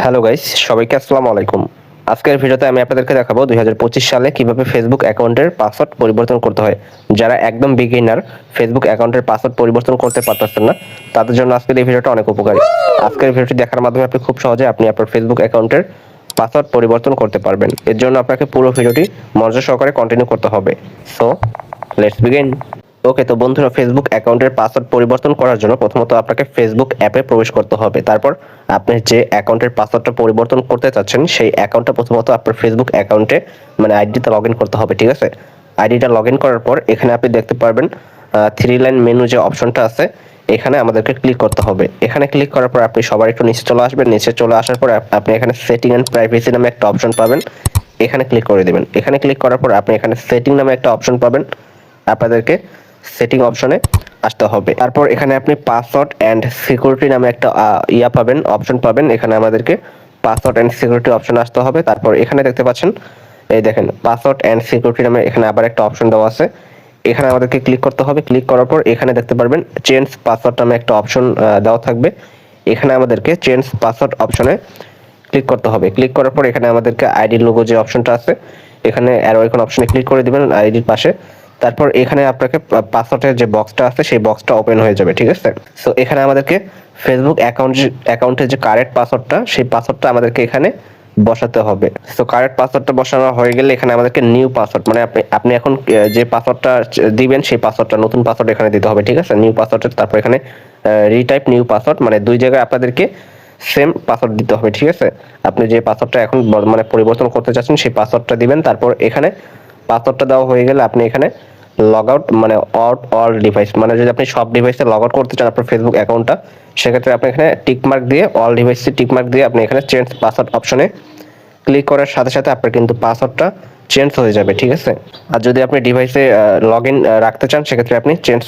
Hello guys সবাইকে আসসালামু আলাইকুম। আজকের ভিডিওতে আমি আপনাদেরকে দেখাবো দুই হাজার পঁচিশ সালে কীভাবে ফেসবুক অ্যাকাউন্টের পাসওয়ার্ড পরিবর্তন করতে হয়। যারা একদম বিগিনার ফেসবুক অ্যাকাউন্টের পাসওয়ার্ড পরিবর্তন করতে পারতেছেন না, তাদের জন্য আজকের এই ভিডিওটা অনেক উপকারী। আজকের ভিডিওটি দেখার মাধ্যমে আপনি খুব সহজে আপনি আপনার ফেসবুক অ্যাকাউন্টের পাসওয়ার্ড পরিবর্তন করতে পারবেন। এর জন্য আপনাকে পুরো ভিডিওটি মনোযোগ সহকারে কন্টিনিউ করতে হবে। সো লেটস বিগিন ওকে, তো বন্ধুরা ফেসবুক অ্যাকাউন্টের পাসওয়ার্ড পরিবর্তন করার জন্য প্রথমত আপনাকে ফেসবুক অ্যাপে প্রবেশ করতে হবে। তারপর আপনি যে অ্যাকাউন্টের পাসওয়ার্ডটা পরিবর্তন করতে চাচ্ছেন, সেই অ্যাকাউন্টটা প্রথমত আপনার ফেসবুক অ্যাকাউন্টে মানে আইডিতে লগ করতে হবে, ঠিক আছে? আইডিটা লগ করার পর এখানে আপনি দেখতে পারবেন থ্রি লাইন মেনু যে অপশনটা আছে, এখানে আমাদেরকে ক্লিক করতে হবে। এখানে ক্লিক করার পর আপনি সবার একটু নিচে চলে আসবেন, নিচে চলে আসার পর আপনি এখানে সেটিং অ্যান্ড প্রাইভেসি নামে একটা অপশন পাবেন, এখানে ক্লিক করে দেবেন। এখানে ক্লিক করার পর আপনি এখানে সেটিং নামে একটা অপশন পাবেন। আপনাদেরকে সেটিং অপশনে আসতে হবে। তারপর এখানে আপনি পাসওয়ার্ড অ্যান্ড সিকিউরিটি নামে একটা ইয়া পাবেন অপশন পাবেন। এখানে আমাদেরকে পাসওয়ার্ড অ্যান্ড সিকিউরিটি অপশন আসতে হবে। তারপর এখানে দেখতে পাচ্ছেন, এই দেখেন পাসওয়ার্ড অ্যান্ড সিকিউরিটি নামে এখানে আবার একটা অপশন দেওয়া আছে। এখানে আমাদেরকে ক্লিক করতে হবে। ক্লিক করার পর এখানে দেখতে পারবেন চেঞ্জ পাসওয়ার্ড নামে একটা অপশন দেওয়া থাকবে। এখানে আমাদেরকে চেঞ্জ পাসওয়ার্ড অপশনে ক্লিক করতে হবে। ক্লিক করার পর এখানে আমাদেরকে আইডি লোগো যে অপশনটা আছে, এখানে অ্যারো আইকন অপশনে ক্লিক করে দিবেন। আইডির পাশে তারপর এখানে আপনাকে পাসওয়ার্ডের যে বক্সটা আছে, সেই বক্সটা ওপেন হয়ে যাবে, ঠিক আছে? সো এখানে আমাদেরকে ফেসবুক অ্যাকাউন্ট অ্যাকাউন্টের যে কারেক্ট পাসওয়ার্ডটা সেই পাসওয়ার্ডটা আমাদেরকে এখানে বসাতে হবে। সো কারেক্ট পাসওয়ার্ডটা বসানো হয়ে গেলে এখানে আমাদেরকে নিউ পাসওয়ার্ড মানে আপনি আপনি এখন যে পাসওয়ার্ডটা দিবেন, সেই পাসওয়ার্ডটা নতুন পাসওয়ার্ড এখানে দিতে হবে, ঠিক আছে? নিউ পাসওয়ার্ড তারপর এখানে রিটাইপ নিউ পাসওয়ার্ড মানে দুই জায়গায় আপনাদেরকে সেম পাসওয়ার্ড দিতে হবে, ঠিক আছে? আপনি যে পাসওয়ার্ডটা এখন মানে পরিবর্তন করতে চাচ্ছেন, সেই পাসওয়ার্ডটা দিবেন, তারপর এখানে পাসওয়ার্ডটা দেওয়া হয়ে গেলে আপনি এখানে লগ আউট মানে আউট অল ডিভাইস মানে যদি আপনি সব ডিভাইসে লগ আউট করতে চান আপনার ফেসবুক অ্যাকাউন্টটা সেক্ষেত্রে আপনি এখানে টিক মার্ক দিয়ে অল ডিভাইসে টিক মার্ক দিয়ে আপনি এখানে চেঞ্জ পাসওয়ার্ড অপশনে ক্লিক করার সাথে সাথে আপনার কিন্তু পাসওয়ার্ডটা চেঞ্জ হয়ে যাবে, ঠিক আছে? আর যদি আপনি ডিভাইসে লগ ইন রাখতে চান, সেক্ষেত্রে আপনি চেঞ্জ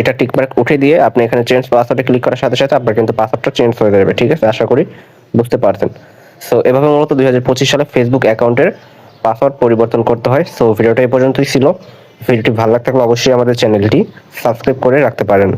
এটা টিক মার্ক উঠে দিয়ে আপনি এখানে চেঞ্জ পাসওয়ার্ডে ক্লিক করার সাথে সাথে আপনার কিন্তু পাসওয়ার্ডটা চেঞ্জ হয়ে যাবে, ঠিক আছে? আশা করি বুঝতে পারছেন। সো এভাবে মূলত দুই হাজার পঁচিশ সালে ফেসবুক অ্যাকাউন্টের পাসওয়ার্ড পরিবর্তন করতে হয়। সো ভিডিওটা এই পর্যন্তই ছিল। ভিডিওটি ভালো লাগতে থাকলে অবশ্যই আমাদের চ্যানেলটি সাবস্ক্রাইব করে রাখতে পারেন।